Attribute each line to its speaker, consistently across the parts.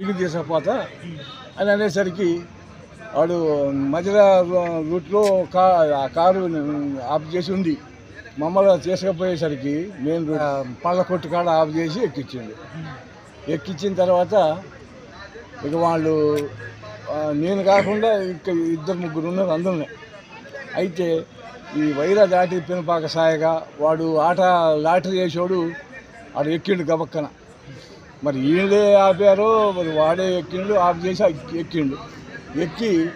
Speaker 1: ఇల్లు తీసుకపోతా అని అనేసరికి వాడు మధ్యలో రూట్లో కా ఆ కారు ఆఫ్ చేసి ఉంది. మమ్మల్ని తీసుకుపోయేసరికి నేను పళ్ళ కొట్టు కాడ ఆఫ్ చేసి ఎక్కించిండు. ఎక్కించిన తర్వాత ఇక వాళ్ళు నేను కాకుండా ఇక ఇద్దరు ముగ్గురు ఉన్నారు అందరినీ. అయితే ఈ వైరా దాటి పినపాక సాయగా వాడు ఆట లాటరీ వేసేవాడు వాడు ఎక్కిండు గబక్కన. మరి వీళ్ళే ఆపారో మరి వాడే ఎక్కిండు ఆఫ్ చేసి ఎక్కి- ఎక్కిండు. ఎక్కి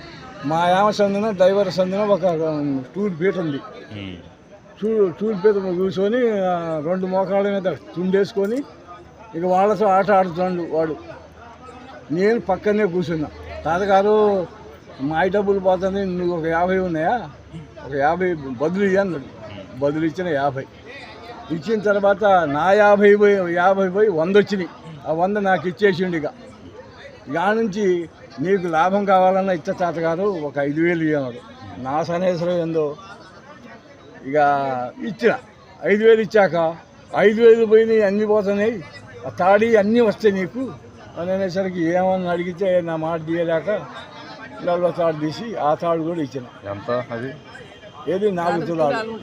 Speaker 1: మా యామ సందున డ్రైవర్ సందున ఒక టూర్ పీట ఉంది. టూ టూర్ పీట కూర్చొని రెండు మోకాళ్ళ మీద తుండేసుకొని ఇక వాళ్ళతో ఆట ఆడుతున్నాడు వాడు. నేను పక్కనే కూర్చున్నా. తాతగారు మా డబ్బులు పోతుంది నువ్వు ఒక యాభై ఉన్నాయా? ఒక యాభై బదులు ఇయ్యి అన్నాడు. బదులు ఇచ్చిన యాభై. ఇచ్చిన తర్వాత నా యాభై పోయి యాభై పోయి వంద వచ్చినాయి. ఆ వంద నాకు ఇచ్చేసిండు ఇక. ఇక నుంచి నీకు లాభం కావాలన్నా ఇచ్చ తాతగారు ఒక ఐదు వేలు ఇవ్వన్నాడు నా సనేసరం ఏందో? ఇక ఇచ్చిన. ఐదు వేలు ఇచ్చాక ఐదు వేలు పోయినాయి అన్నీ పోతున్నాయి. ఆ తాడి అన్నీ వస్తాయి నీకు. అని అనేసరికి ఏమని అడిగితే నా మాట తీయలేక నల్ల తాడు తీసి ఆ తాడు కూడా ఇచ్చిన.
Speaker 2: ఎంత అది?
Speaker 1: ఏది? నాలుగు తులాలు.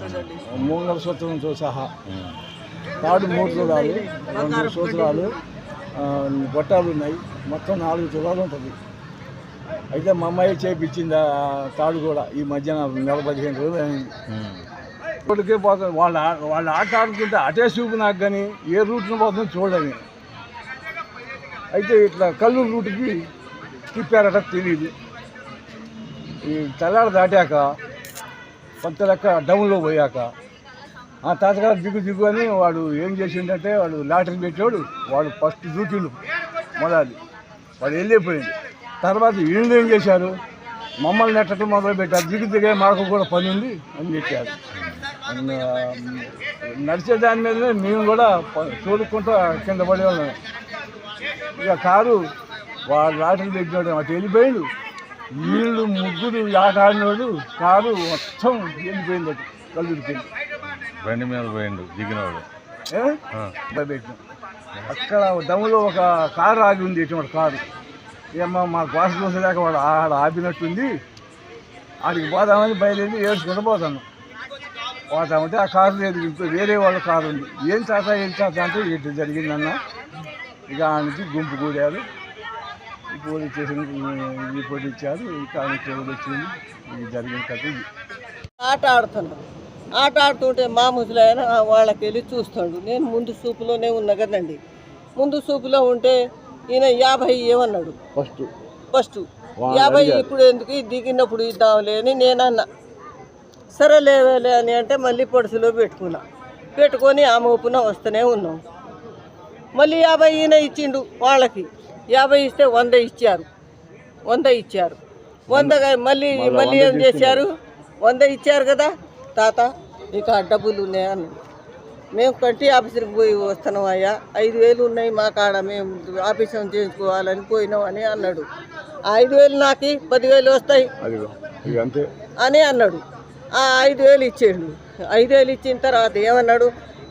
Speaker 1: మంగళసూత్రంతో సహా. తాడు మూడు తులాలు రెండు సూత్రాలు. గొట్టాలు ఉన్నాయి మొత్తం నాలుగు తులాలు ఉంటుంది. అయితే మా అమ్మాయి చేయించింది ఆ తాడు కూడా ఈ మధ్యన నెల పదిహేను రోజులు అయింది. ఇప్పటికే పోతుంది వాళ్ళ వాళ్ళ ఆట ఆడుకుంటే అటే చూపు నాకు కానీ ఏ రూట్ను పోతుందో చూడని అయితే ఇట్లా కళ్ళు రూట్కి తిప్పారట తెలియదు ఈ తెల్లాడ దాటాక కొంత లెక్క డౌన్లో పోయాక ఆ తాతగారు దిగు దిగు అని వాడు ఏం చేసిండంటే వాడు లాటరీ పెట్టాడు. వాడు ఫస్ట్ దూకిండు మొదలు వాడు వెళ్ళిపోయింది తర్వాత వీళ్ళు ఏం చేశారు? మమ్మల్ని నెట్టడం మొదలు పెట్టారు. దిగు దిగే మాకు కూడా పని ఉంది అని చెప్పారు. నడిచే దాని మీదనే మేము కూడా చూడుకుంటూ కింద పడేవాళ్ళం ఇక కారు వాడు లాటరీ పెట్టాడు అటు వెళ్ళిపోయాడు. వీళ్ళు ముగ్గురు ఆట ఆడినోడు కారు మొత్తం వెళ్ళిపోయింది అటు కళ్ళు
Speaker 2: బండి మీద పోయిండు దిగినవాడు
Speaker 1: అక్కడ దమ్ములో ఒక కారు ఆగి ఉంది ఇటువంటి కారు. ఏమో మా బాస్ చూసలేక వాడు ఆడ ఆపినట్టుంది. ఆడికి పోదామని బయలుదేరి ఏడ్చుకుంటూ పోతాను. పోతామంటే ఆ కారు లేదు ఇంకో వేరే వాళ్ళ కారు ఉంది. ఏం తాత ఏం తాత అంటే ఇటు జరిగిందన్న. ఇక ఆ నుంచి గుంపు కూడారు పోలీస్ స్టేషన్ ఈ పోటీ ఇచ్చారు. ఇంకా వచ్చింది. ఇది జరిగిన కథ ఇది.
Speaker 3: ఆట ఆడుతున్నాం. ఆట ఆడుతుంటే మా ముసలాయన వాళ్ళకి వెళ్ళి చూస్తాడు. నేను ముందు సూపులోనే ఉన్నా కదండి. ముందు సూపులో ఉంటే ఈయన యాభై ఏమన్నాడు?
Speaker 1: ఫస్ట్.
Speaker 3: ఫస్ట్. యాభై. ఇప్పుడు ఎందుకు దిగినప్పుడు ఇద్దాంలే అని నేను అన్నా. సరే లేవలే అని అంటే మళ్ళీ పొడుసులో పెట్టుకున్నా. పెట్టుకొని ఆ మోపున వస్తూనే ఉన్నాం. మళ్ళీ యాభై ఈయన ఇచ్చిండు వాళ్ళకి. యాభై ఇస్తే వంద ఇచ్చారు. వంద ఇచ్చారు. వంద మళ్ళీ
Speaker 1: మళ్ళా
Speaker 3: ఏం చేశారు? వంద ఇచ్చారు కదా? తాత ఇక డబ్బులు ఉన్నాయి అన్నాడు మేము కంటి ఆఫీసర్కి పోయి వస్తున్నాం అయ్యా. ఐదు వేలు ఉన్నాయి మా కాడ మేము ఆఫీసం చేయించుకోవాలని పోయినాం అని అన్నాడు. ఐదు వేలు నాకు పదివేలు వస్తాయి అని అన్నాడు. ఆ ఐదు వేలు ఇచ్చేయండు ఐదు వేలు ఇచ్చిన తర్వాత ఏమన్నాడు?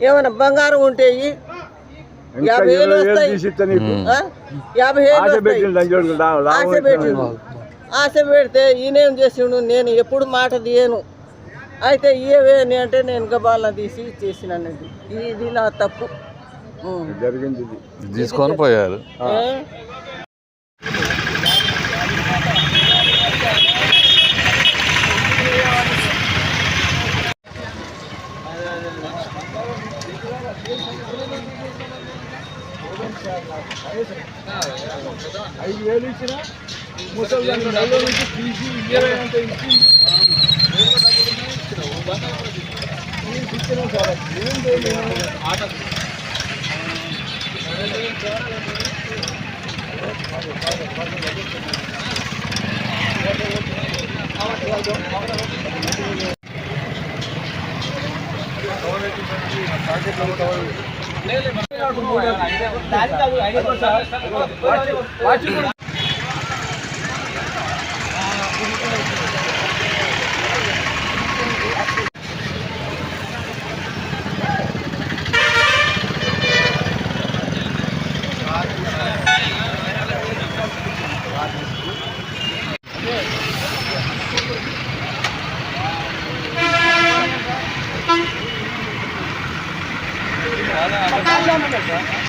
Speaker 3: ఏమన్నా బంగారం ఉంటే యాభై వేలు వస్తాయి? యాభై వేలు వస్తాయి. ఆశ పెడితే ఈయనేం చేసిండు? నేను ఎప్పుడు మాట తీయను. అయితే ఇయ్యవే అని అంటే నేను గబాలను తీసి ఇచ్చేసినానండి ఇది నా తప్పు.
Speaker 1: జరిగింది
Speaker 2: తీసుకొని పోయారు?
Speaker 1: ఐదు వేలు ఇచ్చిన ముసలి నెలలో నుంచి తీసి ఇరవై అంటే ఇచ్చి. ఇస్తున్నాం సార్ ఏం చేయలేము
Speaker 4: ఆట వాచ్ కూడా 了，那那那那那。